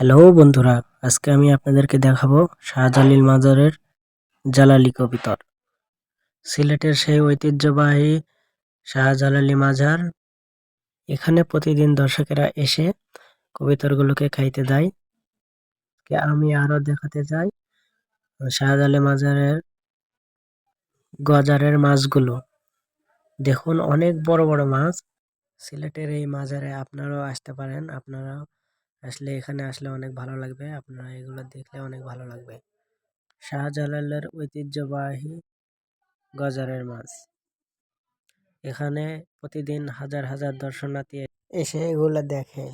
Hello বন্ধুরা, আজকে আমি আপনাদেরকে দেখাবো শাহজালিল মাজারের জালালি কবিতর। সিলেটের সেই ঐতিহ্যবাহী শাহজালালি মাজার, এখানে প্রতিদিন দর্শকেরা এসে কবিতরগুলোকে খাইতে দেয়। আমি আরও দেখাতে চাই, শাহজালালি মাজারের গজারের মাছগুলো। দেখুন, অনেক বড় বড় মাছ। সিলেটের এই মাজারে আপনারাও আসতে পারেন আপনারা আসলে এখানে আসলে অনেক ভালো লাগবে। আপনারা এগুলো দেখলে অনেক ভালো লাগবে। শাহজালালের ঐতিহ্যবাহী গজারের মাছ। এখানে প্রতিদিন হাজার হাজার দর্শনার্থী এসে এগুলো দেখে।